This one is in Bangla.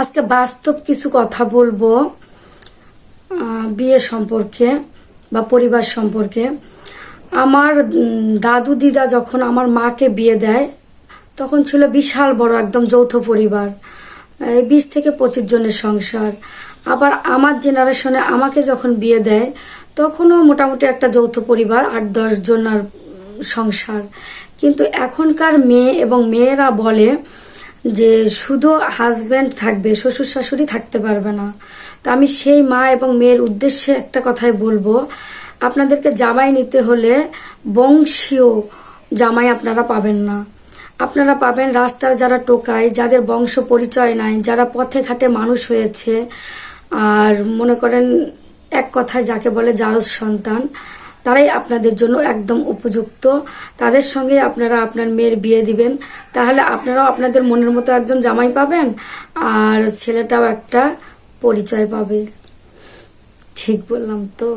আজকে বাস্তব কিছু কথা বলব বিয়ে সম্পর্কে বা পরিবার সম্পর্কে। আমার দাদু দিদা যখন আমার মাকে বিয়ে দেয়, তখন ছিল বিশাল বড় একদম যৌথ পরিবার, এই বিশ থেকে পঁচিশ জনের সংসার। আবার আমার জেনারেশনে আমাকে যখন বিয়ে দেয়, তখনও মোটামুটি একটা যৌথ পরিবার, আট, দশ জনের সংসার। কিন্তু এখনকার মেয়ে এবং মেয়েরা বলে যে শুধু হাজব্যান্ড থাকবে, শ্বশুর শাশুড়ি থাকতে পারবে না। তা আমি সেই মা এবং মেয়ের উদ্দেশ্যে একটা কথাই বলব। আপনাদেরকে জামাই নিতে হলে বংশীয় জামাই আপনারা পাবেন না। আপনারা পাবেন রাস্তার যারা টোকায় যাদের বংশ পরিচয় নাই, যারা পথে ঘাটে মানুষ হয়েছে। আর মনে করেন এক কথায় যাকে বলে জারজ সন্তান তারাই আপনাদের জন্য একদম উপযুক্ত। তাদের সঙ্গে আপনারা আপনার মেয়ের বিয়ে দিবেন। তাহলে আপনারাও আপনাদের মনের মতো একজন জামাই পাবেন, আর ছেলেটাও একটা পরিচয় পাবে। ঠিক বললাম তো?